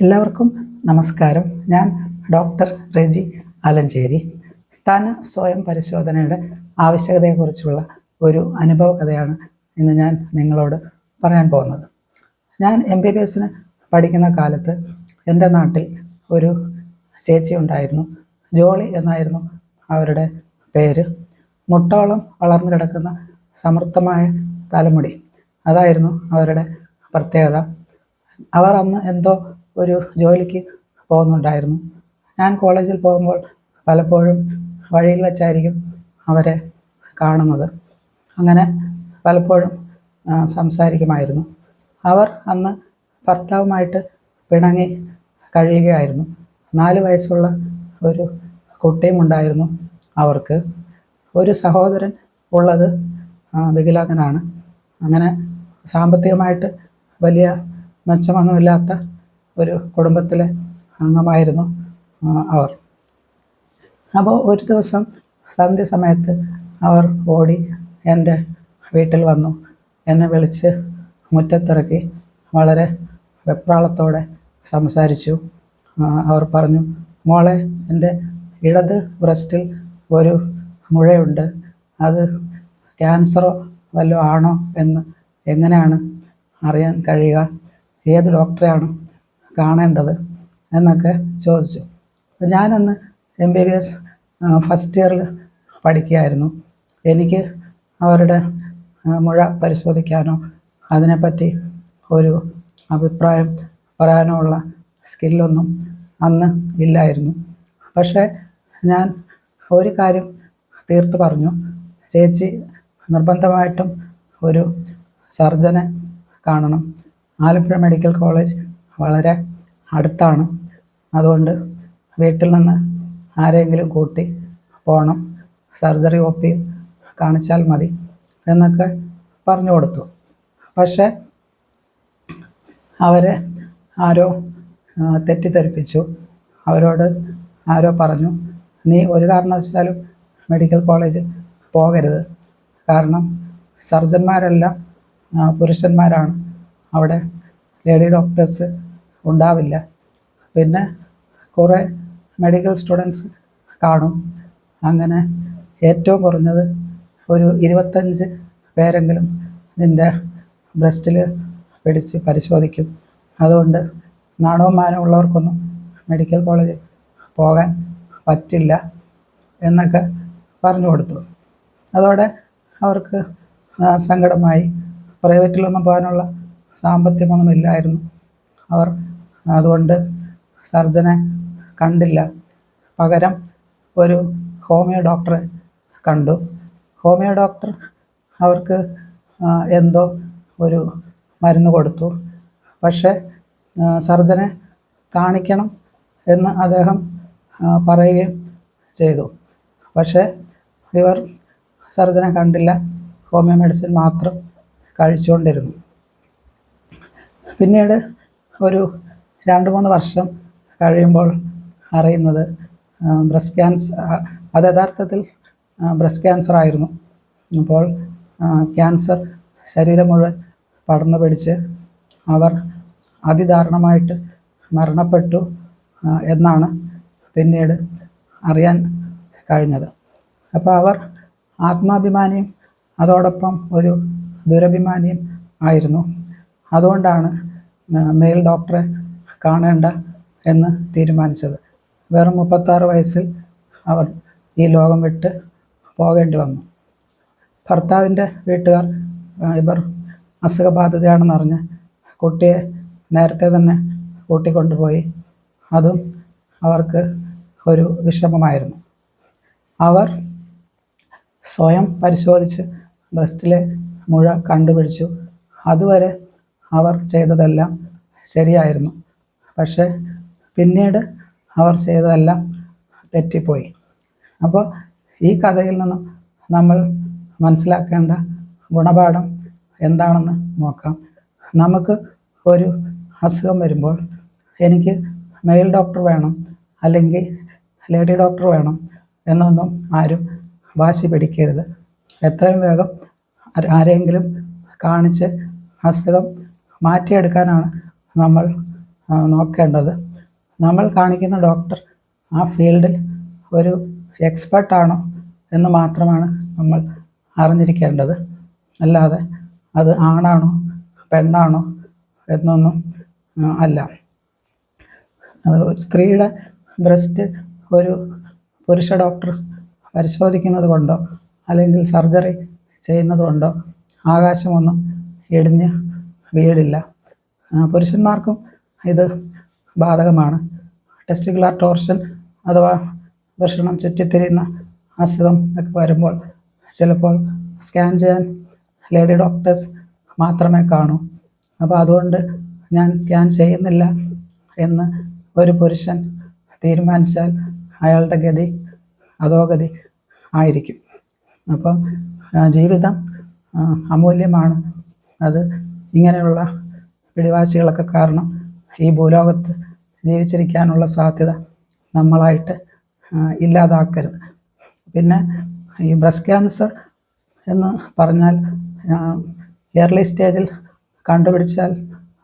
എല്ലാവർക്കും നമസ്കാരം. ഞാൻ ഡോക്ടർ റെജി ആലഞ്ചേരി. സ്ഥാന സ്വയം പരിശോധനയുടെ ആവശ്യകതയെക്കുറിച്ചുള്ള ഒരു അനുഭവ കഥയാണ് ഇന്ന് ഞാൻ നിങ്ങളോട് പറയാൻ പോകുന്നത്. ഞാൻ എം ബി ബി എസിന് പഠിക്കുന്ന കാലത്ത് എന്റെ നാട്ടിൽ ഒരു ചേച്ചി ഉണ്ടായിരുന്നു. ജോളി എന്നായിരുന്നു അവരുടെ പേര്. മുട്ടോളം വളർന്നു കിടക്കുന്ന സമൃദ്ധമായ തലമുടി. അതായിരുന്നു അവരുടെ പ്രത്യേകത. അവർ അന്ന് എന്തോ ഒരു ജോലിക്ക് പോകുന്നുണ്ടായിരുന്നു. ഞാൻ കോളേജിൽ പോകുമ്പോൾ പലപ്പോഴും വഴിയിൽ വെച്ചായിരിക്കും അവരെ കാണുന്നത്. അങ്ങനെ പലപ്പോഴും സംസാരിക്കുമായിരുന്നു. അവർ അന്ന് ഭർത്താവുമായിട്ട് പിണങ്ങി കഴിയുകയായിരുന്നു. നാല് വയസ്സുള്ള ഒരു കുട്ടിയും ഉണ്ടായിരുന്നു അവർക്ക്. ഒരു സഹോദരൻ ഉള്ളത് വികലാംഗനാണ് അങ്ങനെ സാമ്പത്തികമായിട്ട് വലിയ മെച്ചമൊന്നുമില്ലാത്ത ഒരു കുടുംബത്തിലെ അംഗമായിരുന്നു അവർ. അപ്പോൾ ഒരു ദിവസം സന്ധ്യ സമയത്ത് അവർ ഓടി എന്റെ വീട്ടിൽ വന്നു. എന്നെ വിളിച്ച് മുറ്റത്തിറക്കി വളരെ വെപ്രാളത്തോടെ സംസാരിച്ചു. അവർ പറഞ്ഞു മോളെ എന്റെ ഇടത് ബ്രസ്റ്റിൽ ഒരു മുഴയുണ്ട്. അത് ക്യാൻസറോ വല്ലതും ആണോ എന്ന് എങ്ങനെയാണ് അറിയാൻ കഴിയുക? ഏത് ഡോക്ടറെയാണ് കാണേണ്ടത് എന്നൊക്കെ ചോദിച്ചു. ഞാനന്ന് M B B S first ഇയറിൽ പഠിക്കുകയായിരുന്നു. എനിക്ക് അവരുടെ മുഴ പരിശോധിക്കാനോ അതിനെപ്പറ്റി ഒരു അഭിപ്രായം പറയാനോ ഉള്ള സ്കില്ലൊന്നും അന്ന് ഇല്ലായിരുന്നു. പക്ഷേ ഞാൻ ഒരു കാര്യം തീർത്തു പറഞ്ഞു. ചേച്ചി നിർബന്ധമായിട്ടും ഒരു സർജനെ കാണണം. ആലപ്പുഴ മെഡിക്കൽ കോളേജ് വളരെ അടുത്താണ്. അതുകൊണ്ട് വീട്ടിൽ നിന്ന് ആരെങ്കിലും കൂട്ടി പോകണം സർജറി ഒ പി കാണിച്ചാൽ മതി എന്നൊക്കെ പറഞ്ഞു കൊടുത്തു. പക്ഷേ അവരെ ആരോ തെറ്റിദ്ധരിപ്പിച്ചു. അവരോട് ആരോ പറഞ്ഞു നീ ഒരു കാരണവശാലും മെഡിക്കൽ കോളേജ് പോകരുത്. കാരണം സർജന്മാരെല്ലാം പുരുഷന്മാരാണ്. അവിടെ ലേഡി ഡോക്ടേഴ്സ് ഉണ്ടാവില്ല. പിന്നെ കുറേ മെഡിക്കൽ സ്റ്റുഡൻസ് കാണും. അങ്ങനെ ഏറ്റവും കുറഞ്ഞത് ഒരു ഇരുപത്തഞ്ച് പേരെങ്കിലും നിന്റെ ബ്രസ്റ്റിൽ പിടിച്ച് പരിശോധിക്കും. അതുകൊണ്ട് നാണവും മാനവും ഉള്ളവർക്കൊന്നും മെഡിക്കൽ കോളേജിൽ പോകാൻ പറ്റില്ല എന്നൊക്കെ പറഞ്ഞു കൊടുത്തു. അതോടെ അവർക്ക് സങ്കടമായി. പ്രൈവറ്റിലൊന്നും പോകാനുള്ള സാമ്പത്തികമൊന്നും ഇല്ലായിരുന്നു. അവർ അതുകൊണ്ട് സർജനെ കണ്ടില്ല. പകരം ഒരു ഹോമിയോ ഡോക്ടറെ കണ്ടു. ഹോമിയോ ഡോക്ടർ അവർക്ക് എന്തോ ഒരു മരുന്ന് കൊടുത്തു. പക്ഷേ സർജനെ കാണിക്കണം എന്ന് അദ്ദേഹം പറയുകയും ചെയ്തു. പക്ഷേ ഇവർ സർജനെ കണ്ടില്ല. ഹോമിയോ മെഡിസിൻ മാത്രം കഴിച്ചുകൊണ്ടിരുന്നു. പിന്നീട് ഒരു രണ്ട് മൂന്ന് വർഷം കഴിയുമ്പോൾ അറിയുന്നത് ബ്രസ്റ്റ് ക്യാൻസർ അത് യഥാർത്ഥത്തിൽ ബ്രസ്റ്റ് ക്യാൻസർ ആയിരുന്നു. അപ്പോൾ ക്യാൻസർ ശരീരം മുഴുവൻ പടർന്നു പിടിച്ച് അവർ അതിദാരുണമായിട്ട് മരണപ്പെട്ടു എന്നാണ് പിന്നീട് അറിയാൻ കഴിഞ്ഞത്. അപ്പോൾ അവർ ആത്മാഭിമാനിയും അതോടൊപ്പം ഒരു ദുരഭിമാനിയും ആയിരുന്നു. അതുകൊണ്ടാണ് മെയിൽ ഡോക്ടറെ കാണേണ്ട എന്ന് തീരുമാനിച്ചത്. വെറും മുപ്പത്താറ് വയസ്സിൽ അവർ ഈ ലോകം വിട്ട് പോകേണ്ടി വന്നു. ഭർത്താവിന്റെ വീട്ടുകാർ ഇവർ അസുഖബാധിതയാണെന്നറിഞ്ഞ് കുട്ടിയെ നേരത്തെ തന്നെ കൂട്ടിക്കൊണ്ടുപോയി. അതും അവർക്ക് ഒരു വിഷമമായിരുന്നു അവർ സ്വയം പരിശോധിച്ച് ബ്രസ്റ്റിലെ മുഴ കണ്ടുപിടിച്ചു. അതുവരെ അവർ ചെയ്തതെല്ലാം ശരിയായിരുന്നു. പക്ഷേ പിന്നീട് അവർ ചെയ്തതെല്ലാം തെറ്റിപ്പോയി. അപ്പോൾ ഈ കഥയിൽ നിന്നും നമ്മൾ മനസ്സിലാക്കേണ്ട ഗുണപാഠം എന്താണെന്ന് നോക്കാം. നമുക്ക് ഒരു അസുഖം വരുമ്പോൾ എനിക്ക് മെയിൽ ഡോക്ടർ വേണം അല്ലെങ്കിൽ ലേഡി ഡോക്ടർ വേണം എന്നൊന്നും ആരും വാശി പിടിക്കരുത്. എത്രയും വേഗം ആരെ- ആരെങ്കിലും കാണിച്ച് അസുഖം മാറ്റിയെടുക്കാനാണ് നമ്മൾ നോക്കേണ്ടത്. നമ്മൾ കാണിക്കുന്ന ഡോക്ടർ ആ ഫീൽഡിൽ ഒരു എക്സ്പെർട്ടാണോ എന്ന് മാത്രമാണ് നമ്മൾ അറിഞ്ഞിരിക്കേണ്ടത്. അല്ലാതെ അത് ആണാണോ പെണ്ണാണോ എന്നൊന്നും അല്ല. സ്ത്രീയുടെ ബ്രസ്റ്റ് ഒരു പുരുഷ ഡോക്ടർ പരിശോധിക്കുന്നത് കൊണ്ടോ അല്ലെങ്കിൽ സർജറി ചെയ്യുന്നത് കൊണ്ടോ ആകാശമൊന്നും ഇടിഞ്ഞ് വീടില്ല. പുരുഷന്മാർക്കും ഇത് ബാധകമാണ്. ടെസ്റ്റിക്കുലാർ ടോർഷൻ അഥവാ ദർശനം ചുറ്റിത്തിരിയുന്ന അസുഖം ഒക്കെ വരുമ്പോൾ ചിലപ്പോൾ സ്കാൻ ചെയ്യാൻ ലേഡി ഡോക്ടേഴ്സ് മാത്രമേ കാണൂ. അപ്പോൾ അതുകൊണ്ട് ഞാൻ സ്കാൻ ചെയ്യുന്നില്ല എന്ന് ഒരു പുരുഷൻ തീരുമാനിച്ചാൽ അയാളുടെ ഗതി അധോഗതി ആയിരിക്കും. അപ്പം ജീവിതം അമൂല്യമാണ്. അത് ഇങ്ങനെയുള്ള പിടിവാശികളൊക്കെ കാരണം ഈ ഭൂലോകത്ത് ജീവിച്ചിരിക്കാനുള്ള സാധ്യത നമ്മളായിട്ട് ഇല്ലാതാക്കരുത്. പിന്നെ ഈ ബ്രസ്റ്റ് ക്യാൻസർ എന്ന് പറഞ്ഞാൽ എയർലി സ്റ്റേജിൽ കണ്ടുപിടിച്ചാൽ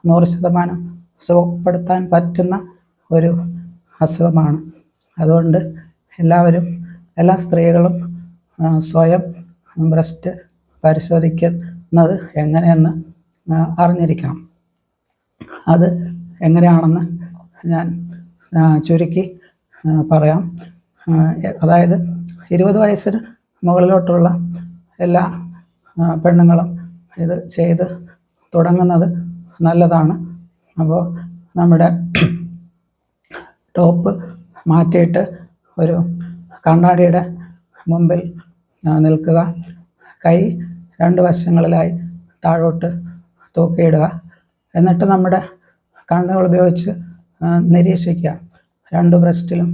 നൂറ് ശതമാനം സുഖപ്പെടുത്താൻ പറ്റുന്ന ഒരു അസുഖമാണ്. അതുകൊണ്ട് എല്ലാവരും എല്ലാ സ്ത്രീകളും സ്വയം ബ്രസ്റ്റ് പരിശോധിക്കുന്നത് എങ്ങനെയെന്ന് അറിഞ്ഞിരിക്കണം. അത് എങ്ങനെയാണെന്ന് ഞാൻ ചുരുക്കി പറയാം. അതായത് ഇരുപത് വയസ്സിന് മുകളിലോട്ടുള്ള എല്ലാ പെണ്ണുങ്ങളും ഇത് ചെയ്ത് തുടങ്ങുന്നത് നല്ലതാണ്. അപ്പോൾ നമ്മുടെ ടോപ്പ് മാറ്റിയിട്ട് ഒരു കണ്ണാടിയുടെ മുമ്പിൽ നിൽക്കുക. കൈ രണ്ട് വശങ്ങളിലായി താഴോട്ട് തൂക്കിയിടുക. എന്നിട്ട് നമ്മുടെ കണ്ണുകൾ ഉപയോഗിച്ച് നിരീക്ഷിക്കുക. രണ്ട് ബ്രസ്റ്റിലും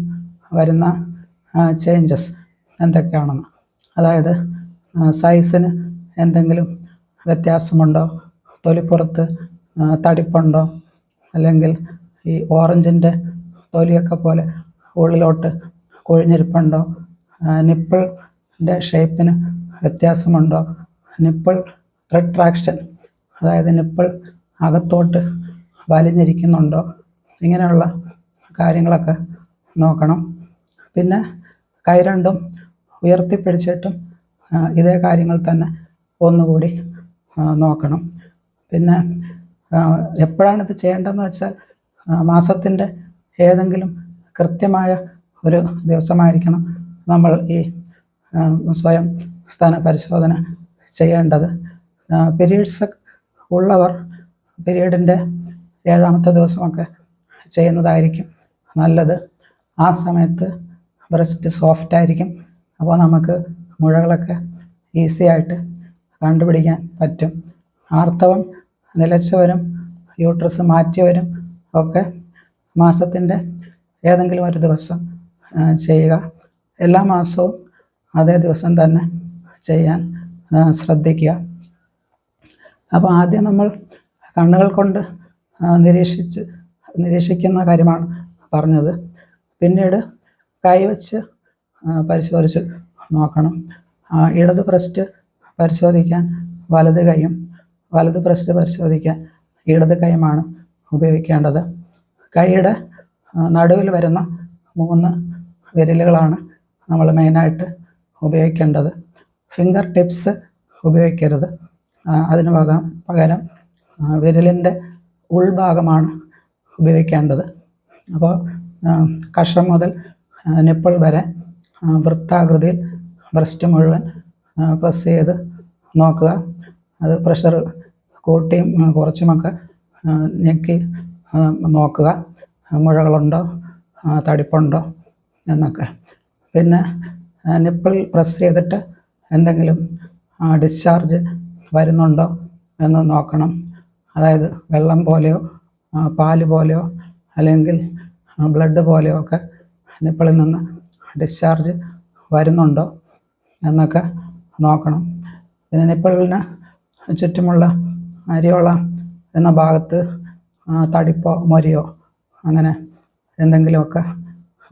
വരുന്ന ചേഞ്ചസ് എന്തൊക്കെയാണെന്ന്. അതായത് സൈസിന് എന്തെങ്കിലും വ്യത്യാസമുണ്ടോ? തൊലിപ്പുറത്ത് തടിപ്പുണ്ടോ? അല്ലെങ്കിൽ ഈ ഓറഞ്ചിന്റെ തൊലിയൊക്കെ പോലെ ഉള്ളിലോട്ട് കൊഴിഞ്ഞിരിപ്പുണ്ടോ? നിപ്പിളിന്റെ ഷേപ്പിന് വ്യത്യാസമുണ്ടോ? നിപ്പിൾ റിട്രാക്ഷൻ അതായത് നിപ്പിൾ അകത്തോട്ട് വലിഞ്ഞിരിക്കുന്നുണ്ടോ ഇങ്ങനെയുള്ള കാര്യങ്ങളൊക്കെ നോക്കണം. പിന്നെ കൈരണ്ടും ഉയർത്തിപ്പിടിച്ചിട്ടും ഇതേ കാര്യങ്ങൾ തന്നെ ഒന്നുകൂടി നോക്കണം. പിന്നെ എപ്പോഴാണ് ഇത് ചെയ്യേണ്ടതെന്ന് വെച്ചാൽ മാസത്തിന്റെ ഏതെങ്കിലും കൃത്യമായ ഒരു ദിവസമായിരിക്കണം നമ്മൾ ഈ സ്വയം സ്ഥാന പരിശോധന ചെയ്യേണ്ടത്. പീരീഡ്സ് ഉള്ളവർ പീരീഡിന്റെ ഏഴാമത്തെ ദിവസമൊക്കെ ചെയ്യുന്നതായിരിക്കും നല്ലത്. ആ സമയത്ത് ബ്രസ്റ്റ് സോഫ്റ്റ് ആയിരിക്കും. അപ്പോൾ നമുക്ക് മുഴകളൊക്കെ ഈസി ആയിട്ട് കണ്ടുപിടിക്കാൻ പറ്റും. ആർത്തവം നിലച്ചവരും യൂട്രസ് മാറ്റിയവരും ഒക്കെ മാസത്തിന്റെ ഏതെങ്കിലും ഒരു ദിവസം ചെയ്യുക. എല്ലാ മാസവും അതേ ദിവസം തന്നെ ചെയ്യാൻ ശ്രദ്ധിക്കുക. അപ്പോൾ ആദ്യം നമ്മൾ കണ്ണുകൾ കൊണ്ട് നിരീക്ഷിച്ച് നിരീക്ഷിക്കുന്ന കാര്യമാണ് പറഞ്ഞത്. പിന്നീട് കൈവച്ച് പരിശോധിച്ച് നോക്കണം. ഇടത് ബ്രസ്റ്റ് പരിശോധിക്കാൻ വലത് കൈയും വലത് ബ്രസ്റ്റ് പരിശോധിക്കാൻ ഇടത് കൈയുമാണ് ഉപയോഗിക്കേണ്ടത്. കൈയുടെ നടുവിൽ വരുന്ന മൂന്ന് വിരലുകളാണ് നമ്മൾ മെയിനായിട്ട് ഉപയോഗിക്കേണ്ടത്. ഫിംഗർ ടിപ്സ് ഉപയോഗിക്കരുത്. അതിന് പകരം വിരലിന്റെ ഉൾഭാഗമാണ് ഉപയോഗിക്കേണ്ടത്. അപ്പോൾ കഷം മുതൽ നിപ്പിൾ വരെ വൃത്താകൃതിയിൽ ബ്രസ്റ്റ് മുഴുവൻ പ്രസ് ചെയ്ത് നോക്കുക. അത് പ്രഷർ കൂട്ടിയും കുറച്ചുമൊക്കെ ഞെക്കി നോക്കുക. മുഴകളുണ്ടോ? തടിപ്പുണ്ടോ? എന്നൊക്കെ. പിന്നെ നിപ്പിൾ പ്രസ് ചെയ്തിട്ട് എന്തെങ്കിലും ഡിസ്ചാർജ് വരുന്നുണ്ടോ എന്ന് നോക്കണം. അതായത് വെള്ളം പോലെയോ പാൽ പോലെയോ അല്ലെങ്കിൽ ബ്ലഡ് പോലെയോ ഒക്കെ നിപ്പിളിൽ നിന്ന് ഡിസ്ചാർജ് വരുന്നുണ്ടോ എന്നൊക്കെ നോക്കണം. പിന്നെ നിപ്പിളിന് ചുറ്റുമുള്ള അരിയോള എന്ന ഭാഗത്ത് തടിപ്പോ മൊരിയോ അങ്ങനെ എന്തെങ്കിലുമൊക്കെ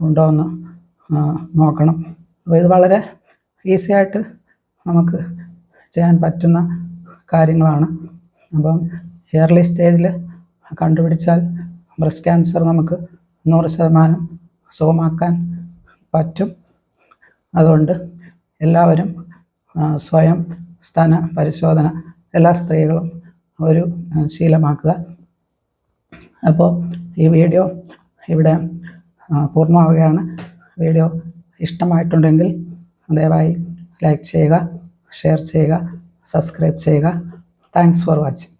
ഉണ്ടോ എന്ന് നോക്കണം. അപ്പോൾ ഇത് വളരെ ഈസി ആയിട്ട് നമുക്ക് ചെയ്യാൻ പറ്റുന്ന കാര്യങ്ങളാണ്. അപ്പം എയർലി സ്റ്റേജിൽ കണ്ടുപിടിച്ചാൽ ബ്രസ്റ്റ് ക്യാൻസർ നമുക്ക് നൂറ് ശതമാനം സുഖമാക്കാൻ പറ്റും. അതുകൊണ്ട് എല്ലാവരും സ്വയം സ്ഥാന പരിശോധന എല്ലാ സ്ത്രീകളും ഒരു ശീലമാക്കുക. അപ്പോൾ ഈ വീഡിയോ ഇവിടെ പൂർണമാവുകയാണ്. വീഡിയോ ഇഷ്ടമായിട്ടുണ്ടെങ്കിൽ ദയവായി ലൈക്ക് ചെയ്യുക ഷെയർ ചെയ്യുക സബ്സ്ക്രൈബ് ചെയ്യുക. Thanks for watching.